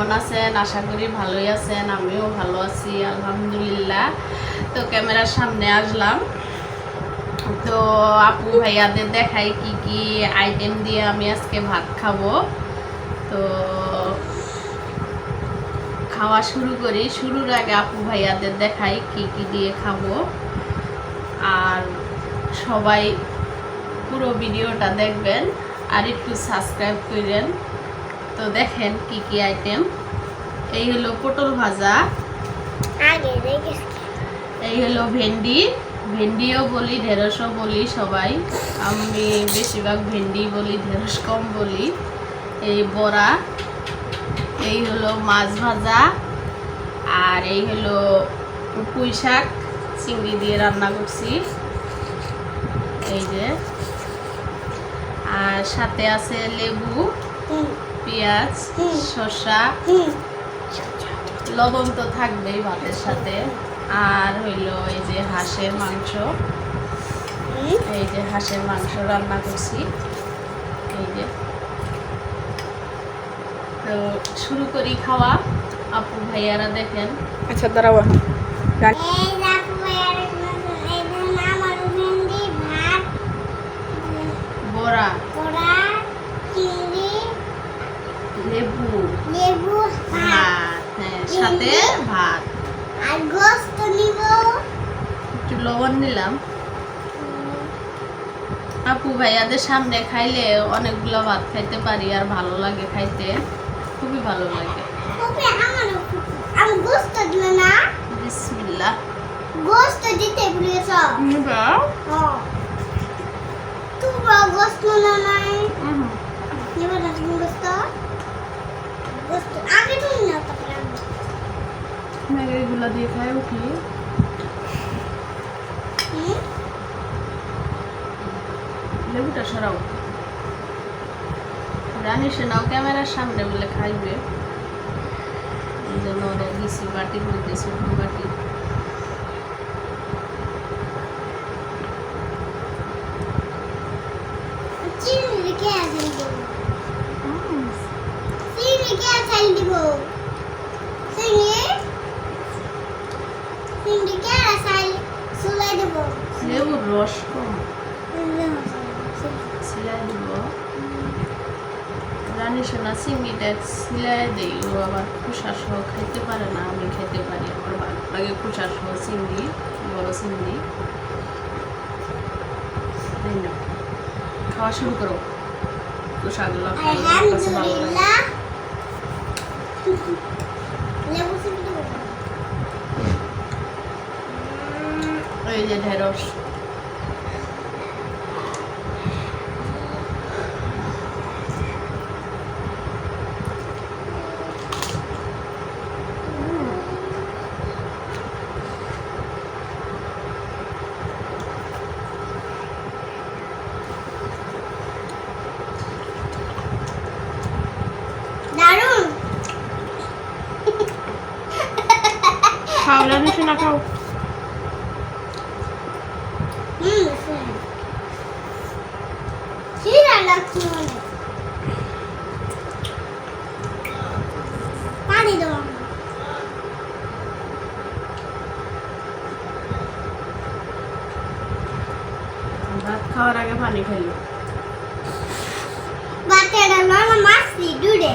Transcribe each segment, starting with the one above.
কেমন আছেন? আশা করি ভালোই আছেন, আমিও ভালো আছি, আলহামদুলিল্লাহ। তো ক্যামেরার সামনে আসলাম। তো আপু ভাইয়াদের দেখাই কি কি আইটেম দিয়ে আমি আজকে ভাত খাব। তো খাওয়া শুরু করি। শুরুর আগে আপু ভাইয়াদের দেখাই কি কি দিয়ে খাব। আর সবাই পুরো ভিডিওটা দেখবেন আর একটু সাবস্ক্রাইব করেন। তো দেখেন কি কি আইটেম এই হলো পটল ভাজা। এই হলো ভেন্ডি। ভেন্ডিও বলি ঢেঁড়সও বলি সবাই। আমি বেশিরভাগ ভেন্ডি বলি ঢেঁড়স কম বলি। এই বড়া। এই হলো মাছ ভাজা। আর এই হলো পুঁই শাক চিংড়ি দিয়ে রান্না করছি। এই যে। আর সাথে আছে লেবু। পেঁয়াজ শসা লবণ তো থাকবেই ভাতের সাথে। আর হইল এই যে হাঁসের মাংস। এই যে হাঁসের মাংস রান্না করছি। এই যে। তো শুরু করি খাওয়া। আপু ভাইয়ারা দেখেন। আচ্ছা দাঁড়াও। ভাত। বড়া পোড়া চিংড়ি লেবু লেবু ভাত ভাত হ্যাঁ সাথে ভাত। আর গোস্ত নিব। একটু লবণ নিলাম আপু ভাইয়াদের সামনে খাইলে অনেকগুলো ভাত খাইতে পারি আর ভালো লাগে খাইতে। খুবই ভালো লাগে। আমি গোস্ত দিল না। বিসমিল্লাহ। গোস্ত দিতে ভুলেছ হ্যাঁ তোমরা গোস্ত না নাই হুম নিব না তুমি গোস্ত গোস্ত আগে তুমি না তারপরে আমি। এগুলো দিয়ে খাই উঠি হুম? লেবুটা সরাও। রানী সেনাও ক্যামেরার সামনে বলে খাইবে। এই জন্য ওরা দিছি বাটি মধ্যে বাটি চিনি রেখে আছে চিনি কে চাল দিব চিনি চিনি কে চাল সুলাই দিব লেবুর রস কম সিলাই দিব রানী সোনা চিংড়িটা সিলাই দেই ও আবার খোসা সহ খাইতে পারে না আমি খেতে পারি আমার ভালো লাগে খোসা সহ চিংড়ি বড় চিংড়ি খাওয়া শুরু করো খোসাগুলো ভালো লাগে লেবু চিনি রানী সোনা খাও। ভাত খাওয়ার আগে পানি বাচ্চাটা মামা মাসি ডুডে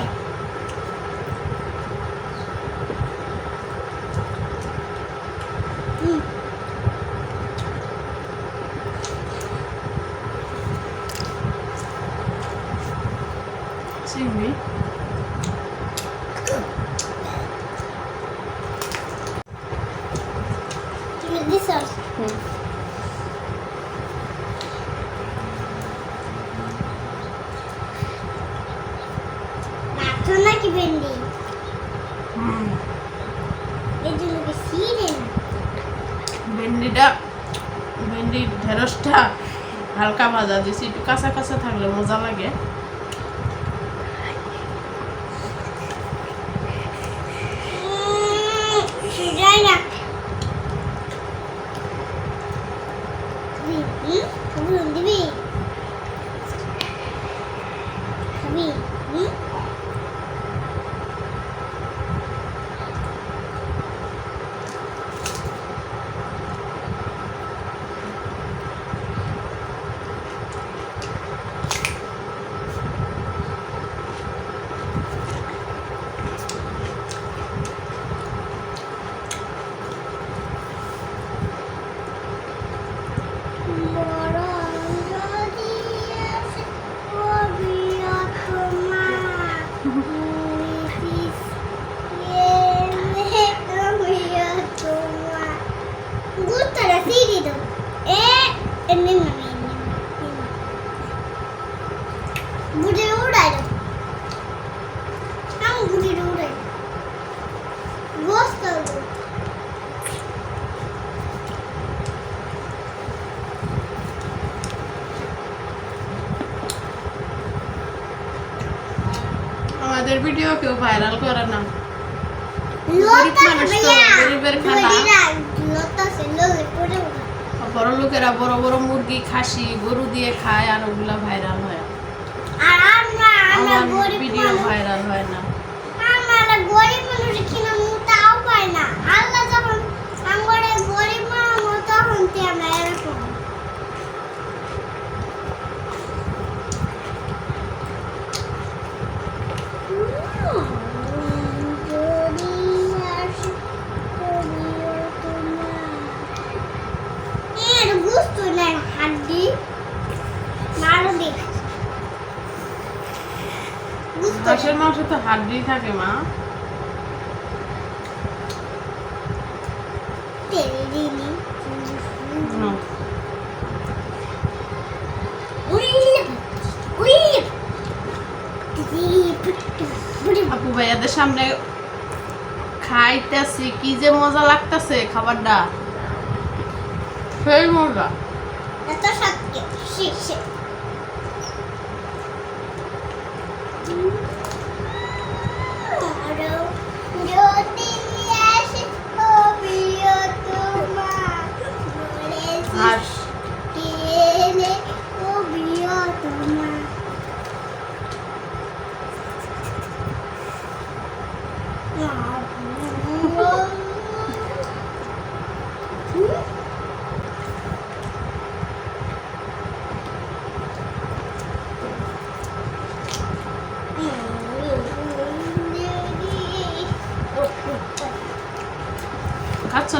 নাকি ভেন্ডি ভেন্ডিটা ভেন্ডি ঢেঁড়সটা হালকা ভাজা দিছি একটু কাঁচা কাঁচা থাকলে মজা লাগে সিজাই না দিবি হুম দিবি খাবি হুম আমাদের ভিডিও কেউ ভাইরাল করে না। বড় লোকেরা বড় বড় মুরগি খাসি গরু দিয়ে খায় আর ওগুলা ভাইরাল হয়। আমার ভিডিও ভাইরাল হয় না। না হাড্ডি মারো হাঁসের মাংস তো হাড্ডি থাকে মা। আপু ভাইয়াদের সামনে খাইতেছি কি যে মজা লাগতেছে খাবারটা। সেই মজা। এত সত্য শিশে যদি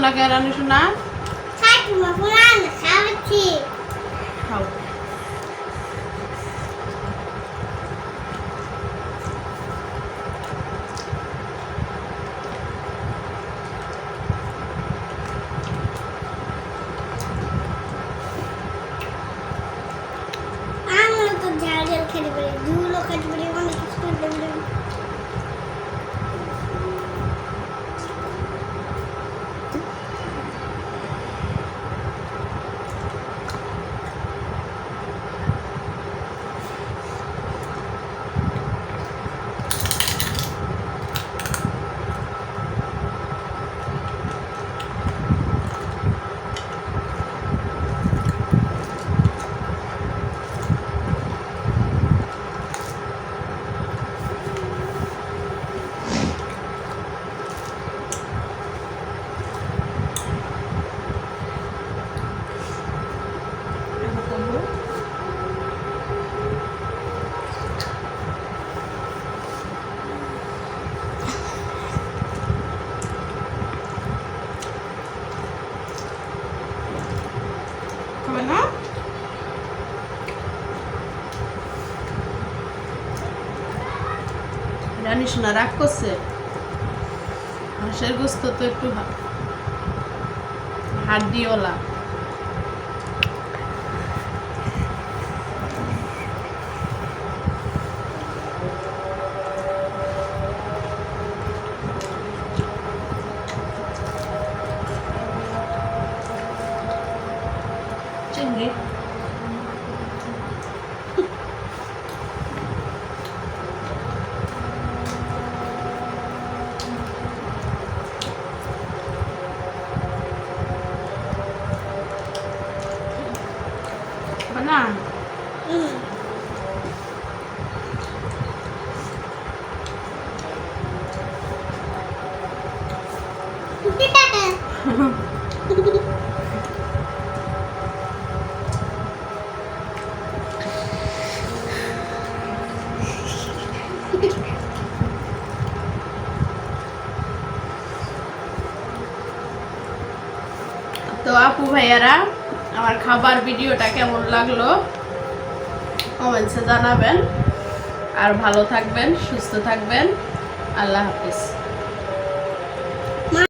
lagarão no jornal. রানী শোনা রাগ করছে। হাঁসের গোস্ত তো একটু হা- হাড্ডিওয়ালা। চিংড়ি না হুম তো আপু ভাইয়ারা আমার খাবার ভিডিওটা কেমন লাগল? কমেন্টসে জানাবেন। আর ভালো থাকবেন সুস্থ থাকবেন। আল্লাহ হাফিজ।